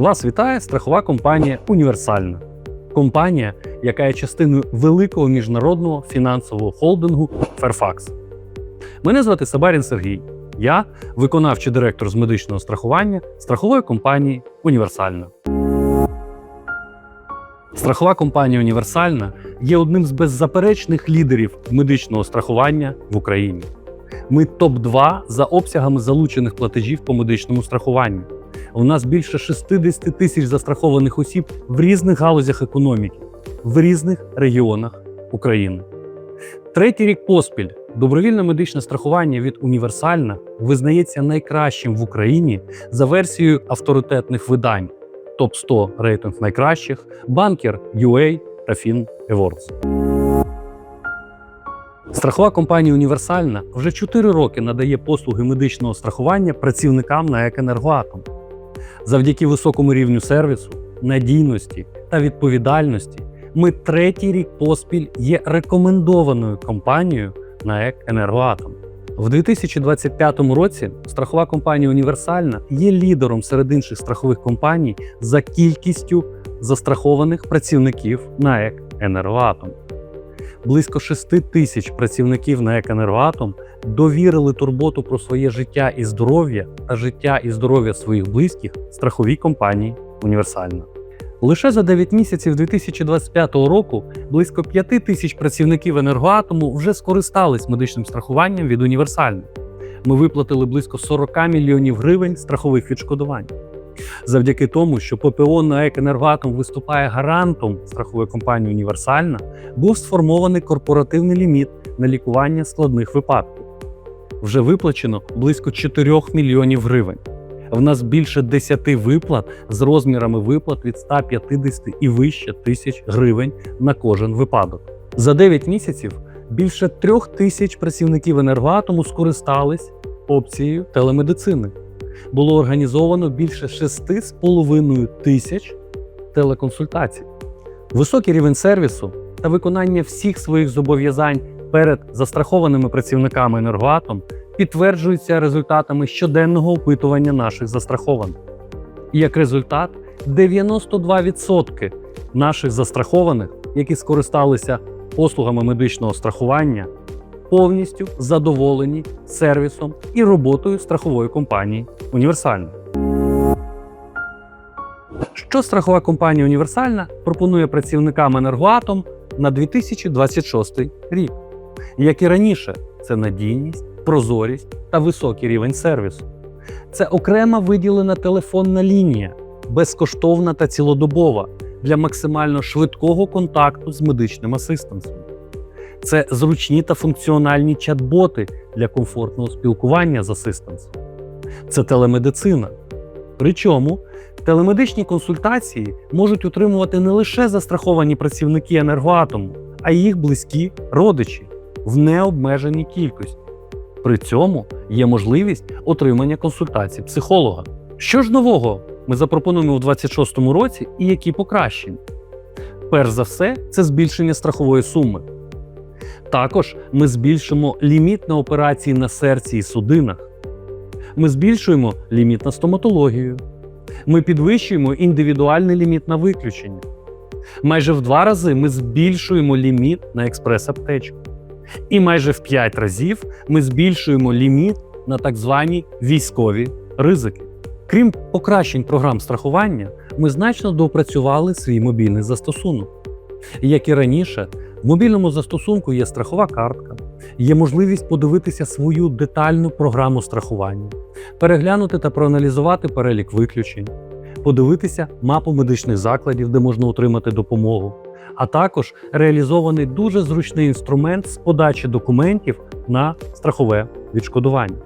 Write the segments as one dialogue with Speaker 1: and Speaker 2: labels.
Speaker 1: Вас вітає страхова компанія Універсальна. Компанія, яка є частиною великого міжнародного фінансового холдингу Fairfax. Мене звати Сабарін Сергій. Я виконавчий директор з медичного страхування страхової компанії Універсальна. Страхова компанія Універсальна є одним з беззаперечних лідерів медичного страхування в Україні. Ми топ-2 за обсягами залучених платежів по медичному страхуванню. У нас більше 60 тисяч застрахованих осіб в різних галузях економіки, в різних регіонах України. Третій рік поспіль добровільне медичне страхування від Універсальна визнається найкращим в Україні за версією авторитетних видань топ 100 рейтинг найкращих, банкер UA та Fin Awards. Страхова компанія Універсальна вже 4 роки надає послуги медичного страхування працівникам на «Екенергоатом». Завдяки високому рівню сервісу, надійності та відповідальності ми третій рік поспіль є рекомендованою компанією на ЕК «Енергоатом». В 2025 році страхова компанія Універсальна є лідером серед інших страхових компаній за кількістю застрахованих працівників на ЕК «Енергоатом». Близько 6 тисяч працівників на «Екенергоатом» довірили турботу про своє життя і здоров'я та життя і здоров'я своїх близьких страховій компанії Універсальна. Лише за 9 місяців 2025 року близько 5 тисяч працівників енергоатому вже скористались медичним страхуванням від універсальних. Ми виплатили близько 40 мільйонів гривень страхових відшкодувань. Завдяки тому, що ППО на «Екенергоатом» виступає гарантом страхової компанії Універсальна, був сформований корпоративний ліміт на лікування складних випадків. Вже виплачено близько 4 мільйонів гривень. В нас більше 10 виплат з розмірами виплат від 150 і вище тисяч гривень на кожен випадок. За 9 місяців більше трьох тисяч працівників енергоатому скористались опцією телемедицини. Було організовано більше 6,5 тисяч телеконсультацій. Високий рівень сервісу та виконання всіх своїх зобов'язань перед застрахованими працівниками енергоатом підтверджується результатами щоденного опитування наших застрахованих. І як результат, 92% наших застрахованих, які скористалися послугами медичного страхування, повністю задоволені сервісом і роботою страхової компанії Універсальна. Що страхова компанія Універсальна пропонує працівникам енергоатом на 2026 рік? Як і раніше, це надійність, прозорість та високий рівень сервісу. Це окрема виділена телефонна лінія, безкоштовна та цілодобова для максимально швидкого контакту з медичним асистентом. Це зручні та функціональні чат-боти для комфортного спілкування з асистентом. Це телемедицина. Причому телемедичні консультації можуть отримувати не лише застраховані працівники енергоатому, а й їх близькі родичі в необмеженій кількості. При цьому є можливість отримання консультацій психолога. Що ж нового ми запропонуємо у 2026 році і які покращення? Перш за все, це збільшення страхової суми. Також ми збільшимо ліміт на операції на серці і судинах. Ми збільшуємо ліміт на стоматологію. Ми підвищуємо індивідуальний ліміт на виключення. Майже в два рази ми збільшуємо ліміт на експрес-аптечку. І майже в 5 разів ми збільшуємо ліміт на так звані військові ризики. Крім покращень програм страхування, ми значно доопрацювали свій мобільний застосунок. Як і раніше, в мобільному застосунку є страхова картка, є можливість подивитися свою детальну програму страхування, переглянути та проаналізувати перелік виключень, подивитися мапу медичних закладів, де можна отримати допомогу, а також реалізований дуже зручний інструмент з подачі документів на страхове відшкодування.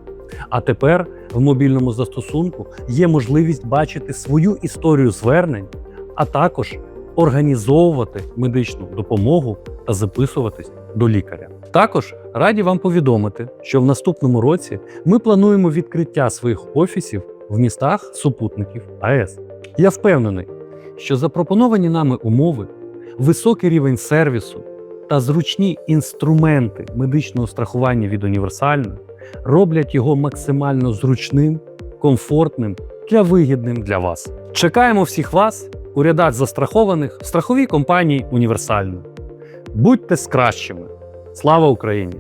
Speaker 1: А тепер в мобільному застосунку є можливість бачити свою історію звернень, а також організовувати медичну допомогу та записуватись до лікаря. Також раді вам повідомити, що в наступному році ми плануємо відкриття своїх офісів в містах супутників АЕС. Я впевнений, що запропоновані нами умови, високий рівень сервісу та зручні інструменти медичного страхування від універсального роблять його максимально зручним, комфортним для вигідним для вас. Чекаємо всіх вас у рядах застрахованих в страховій компанії Універсальну. Будьте з кращими. Слава Україні!